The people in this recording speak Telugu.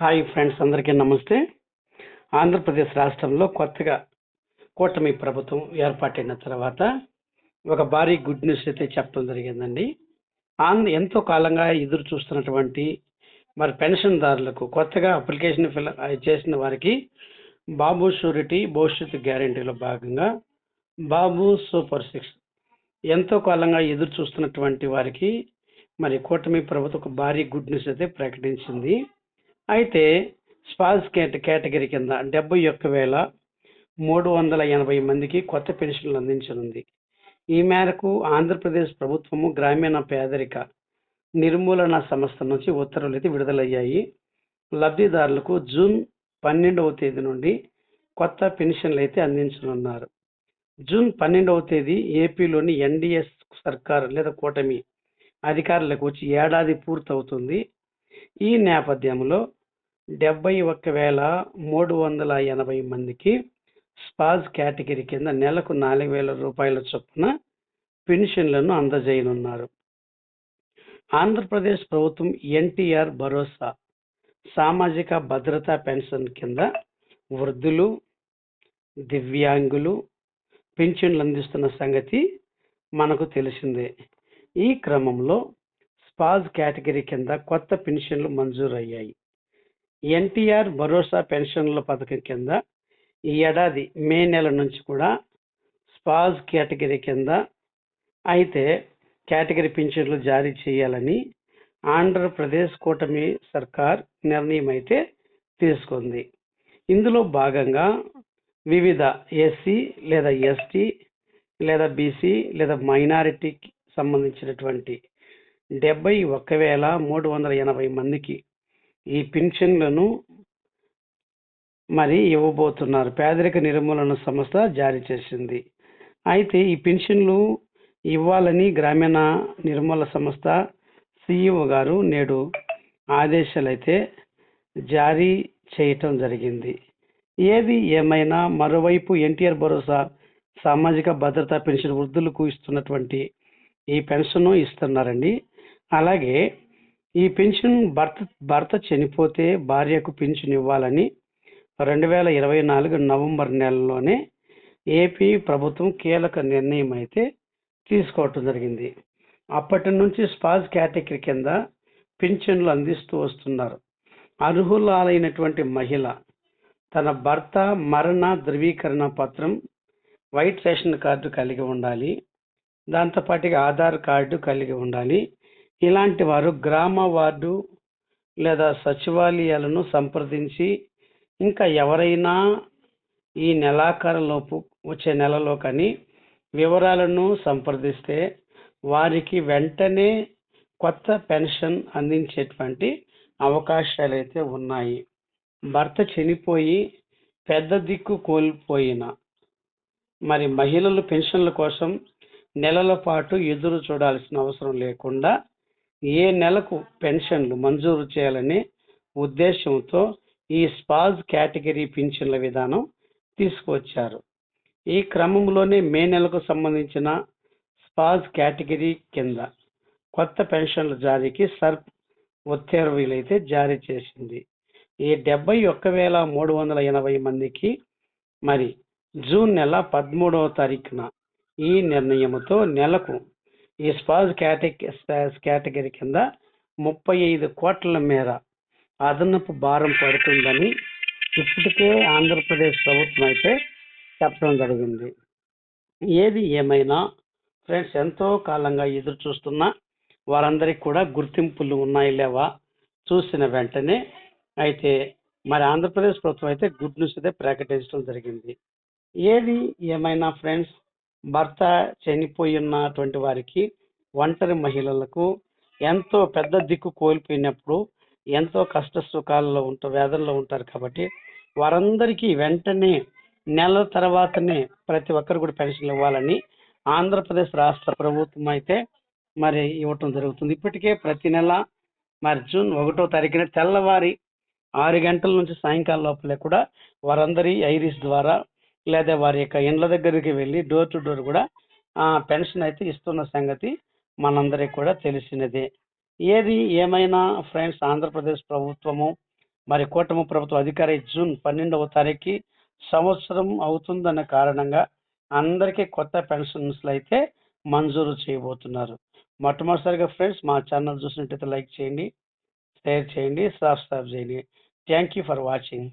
హాయ్ ఫ్రెండ్స్ అందరికీ నమస్తే. ఆంధ్రప్రదేశ్ రాష్ట్రంలో కొత్తగా కూటమి ప్రభుత్వం ఏర్పాటైన తర్వాత ఒక భారీ గుడ్ న్యూస్ అయితే చెప్పడం జరిగిందండి. ఆంధ్ర ఎంతో కాలంగా ఎదురు చూస్తున్నటువంటి మరి పెన్షన్దారులకు కొత్తగా అప్లికేషన్ ఫిల్ చేసిన వారికి బాబు షూరిటీ భవిష్యత్తు గ్యారంటీలో భాగంగా బాబు సూపర్ సిక్స్ ఎంతో కాలంగా ఎదురు చూస్తున్నటువంటి వారికి మరి కూటమి ప్రభుత్వం ఒక భారీ గుడ్ న్యూస్ అయితే ప్రకటించింది. అయితే స్పాల్స్ కేట కేటగిరీ కింద డెబ్బై ఒక్క వేల మూడు వందల ఎనభై మందికి కొత్త పెన్షన్లు అందించనుంది. ఈ మేరకు ఆంధ్రప్రదేశ్ ప్రభుత్వము గ్రామీణ పేదరిక నిర్మూలన సంస్థ నుంచి ఉత్తర్వులు అయితే విడుదలయ్యాయి. లబ్ధిదారులకు జూన్ పన్నెండవ తేదీ నుండి కొత్త పెన్షన్లు అయితే అందించనున్నారు. జూన్ పన్నెండవ తేదీ ఏపీలోని ఎన్డీఎస్ సర్కార్ లేదా కూటమి అధికారులకు వచ్చి ఏడాది పూర్తవుతుంది. ఈ నేపథ్యంలో డెబ్బై ఒక్క వేల మూడు వందల ఎనభై మందికి స్పాజ్ కేటగిరీ కింద నెలకు నాలుగు వేల రూపాయల చొప్పున పెన్షన్లను అందజేయనున్నారు. ఆంధ్రప్రదేశ్ ప్రభుత్వం ఎన్టీఆర్ భరోసా సామాజిక భద్రతా పెన్షన్ కింద వృద్ధులు దివ్యాంగులు పెన్షన్లు అందిస్తున్న సంగతి మనకు తెలిసిందే. ఈ క్రమంలో స్పాజ్ కేటగిరీ కింద కొత్త పెన్షన్లు మంజూరయ్యాయి. ఎన్టీఆర్ భరోసా పెన్షన్ల పథకం కింద ఈ ఏడాది మే నెల నుంచి కూడా స్పాజ్ కేటగిరీ కింద అయితే కేటగిరీ పెన్షన్లు జారీ చేయాలని ఆంధ్రప్రదేశ్ కూటమి సర్కార్ నిర్ణయం అయితే తీసుకుంది. ఇందులో భాగంగా వివిధ ఎస్సీ లేదా ఎస్టీ లేదా బీసీ లేదా మైనారిటీకి సంబంధించినటువంటి డెబ్బై ఒక్క వేల మూడు వందల ఎనభై మందికి ఈ పెన్షన్లను మరి ఇవ్వబోతున్నారు. పేదరిక నిర్మూలన సంస్థ జారీ చేసింది. అయితే ఈ పెన్షన్లు ఇవ్వాలని గ్రామీణ నిర్మూలన సంస్థ సిఇఓ గారు నేడు ఆదేశాలైతే జారీ చేయటం జరిగింది. ఏది ఏమైనా మరోవైపు ఎన్టీఆర్ భరోసా సామాజిక భద్రతా పెన్షన్ వృద్ధులకు ఇస్తున్నటువంటి ఈ పెన్షన్ ఇస్తున్నారండి. అలాగే ఈ పెన్షన్ భర్త భర్త చనిపోతే భార్యకు పెన్షన్ ఇవ్వాలని రెండు వేల ఇరవై నాలుగు నవంబర్ నెలలోనే ఏపీ ప్రభుత్వం కీలక నిర్ణయం అయితే తీసుకోవటం జరిగింది. అప్పటి నుంచి స్పాజ్ కేటగిరీ కింద పింఛన్లు అందిస్తూ వస్తున్నారు. అర్హులైనటువంటి మహిళ తన భర్త మరణ ధృవీకరణ పత్రం వైట్ రేషన్ కార్డు కలిగి ఉండాలి దాంతోపాటుగా ఆధార్ కార్డు కలిగి ఉండాలి ఇలాంటి వారు గ్రామ వార్డు లేదా సచివాలయాలను సంప్రదించి ఇంకా ఎవరైనా ఈ నెలాఖరులోపు వచ్చే నెలలో కానీ వివరాలను సంప్రదిస్తే వారికి వెంటనే కొత్త పెన్షన్ అందించేటువంటి అవకాశాలు అయితే ఉన్నాయి. భర్త చనిపోయి పెద్ద దిక్కు కోల్పోయిన మరి మహిళలు పెన్షన్ల కోసం నెలల పాటు ఎదురు చూడాల్సిన అవసరం లేకుండా ఏ నెలకు పెన్షన్లు మంజూరు చేయాలనే ఉద్దేశంతో ఈ స్పాజ్ కేటగిరీ పింఛన్ల విధానం తీసుకువచ్చారు. ఈ క్రమంలోనే మే నెలకు సంబంధించిన స్పాజ్ కేటగిరీ కింద కొత్త పెన్షన్ల జారీకి సర్ప్ ఉత్తర్వులైతే జారీ చేసింది. ఈ డెబ్బై ఒక్క వేల మూడు వందల ఎనభై మందికి మరి జూన్ నెల పదమూడవ తారీఖున ఈ నిర్ణయంతో నెలకు ఈ స్పాజ్ కేటగిరీ కేటగిరీ కింద ముప్పై ఐదు కోట్ల మేర అదనపు భారం పడుతుందని ఇప్పటికే ఆంధ్రప్రదేశ్ ప్రభుత్వం అయితే చెప్పడం జరిగింది. ఏది ఏమైనా ఫ్రెండ్స్ ఎంతో కాలంగా ఎదురు చూస్తున్న వారందరికీ కూడా గుర్తింపులు ఉన్నాయి లేవా? చూసిన వెంటనే అయితే మరి ఆంధ్రప్రదేశ్ ప్రభుత్వం అయితే గుడ్ న్యూస్ అయితే ప్రకటించడం జరిగింది. ఏది ఏమైనా ఫ్రెండ్స్ భర్త చనిపోయి ఉన్నటువంటి వారికి ఒంటరి మహిళలకు ఎంతో పెద్ద దిక్కు కోల్పోయినప్పుడు ఎంతో కష్ట సుఖాల్లో ఉంటారు వేదనలో ఉంటారు కాబట్టి వారందరికీ వెంటనే నెల తర్వాతనే ప్రతి ఒక్కరు కూడా పెన్షన్లు ఇవ్వాలని ఆంధ్రప్రదేశ్ రాష్ట్ర ప్రభుత్వం అయితే మరి ఇవ్వటం జరుగుతుంది. ఇప్పటికే ప్రతి నెల మరి జూన్ ఒకటో తారీఖున తెల్లవారి ఆరు గంటల నుంచి సాయంకాలం లోపలే కూడా వారందరి ఐరిస్ ద్వారా లేదా వారి యొక్క ఇండ్ల దగ్గరికి వెళ్ళి డోర్ టు డోర్ కూడా ఆ పెన్షన్ అయితే ఇస్తున్న సంగతి మనందరికి కూడా తెలిసినదే. ఏది ఏమైనా ఫ్రెండ్స్ ఆంధ్రప్రదేశ్ ప్రభుత్వము మరి కూటమి ప్రభుత్వం అధికారి జూన్ పన్నెండవ తారీఖు సంవత్సరం అవుతుందన్న కారణంగా అందరికీ కొత్త పెన్షన్స్లు అయితే మంజూరు చేయబోతున్నారు. మొట్టమొదటిసారిగా ఫ్రెండ్స్ మా ఛానల్ చూసినట్టయితే లైక్ చేయండి షేర్ చేయండి సబ్స్క్రైబ్ చేయండి. Thank you for watching